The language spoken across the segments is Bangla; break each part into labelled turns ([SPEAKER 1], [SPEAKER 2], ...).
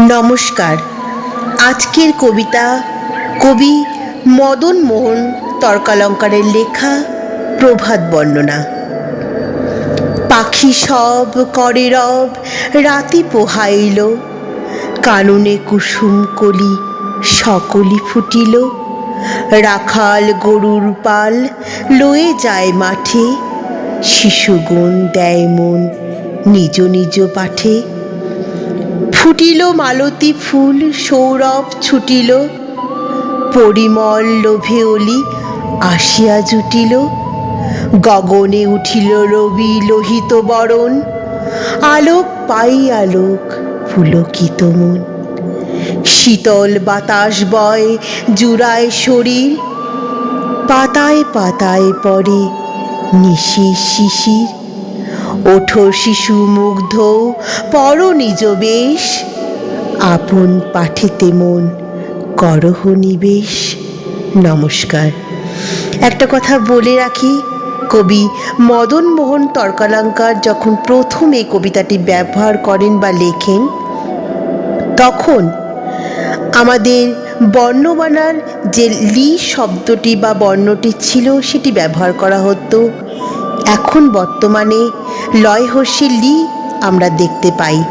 [SPEAKER 1] নমস্কার। আজকের কবিতা কবি মদন মোহন তর্কালঙ্কারের লেখা প্রভাত বর্ণনা। পাখি সব করে রব, রাতি পোহাইল। কাননে কুসুম কলি সকলি ফুটিল। রাখাল গরুর পাল লয়ে যায় মাঠে। শিশুগুণ দেয় মন নিজ নিজ পাঠে। ফুটিল মালতী ফুল, সৌরভ ছুটিল। পরিমল লোভে অলি আসিয়া জুটিল। গগনে উঠিল রবি লোহিত বরণ। আলোক পাই আলোক পুলকিত মন। শীতল বাতাস বয় জুড়ায় শরীর। পাতায় পাতায় পড়ে নিশির শিশির। ওঠো শিশু মুগ্ধ পর নিজ বেশ। আপন পাঠিতে মন, করহ নিবেশ। নমস্কার। একটা কথা বলে রাখি, কবি মদন মোহন তর্কালঙ্কার যখন প্রথম এই কবিতাটি ব্যবহার করেন বা লেখেন, তখন আমাদের বর্ণমালার যে লি শব্দটি বা বর্ণটি ছিল সেটি ব্যবহার করা হতো। এখন বর্তমানে লয় হর্ষে লি আমরা দেখতে পাই।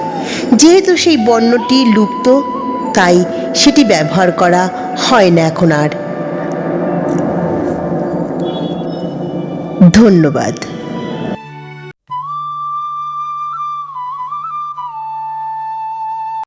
[SPEAKER 1] যেহেতু সেই বর্ণটি লুপ্ত, তাই সেটি ব্যবহার করা হয় না এখন আর। ধন্যবাদ।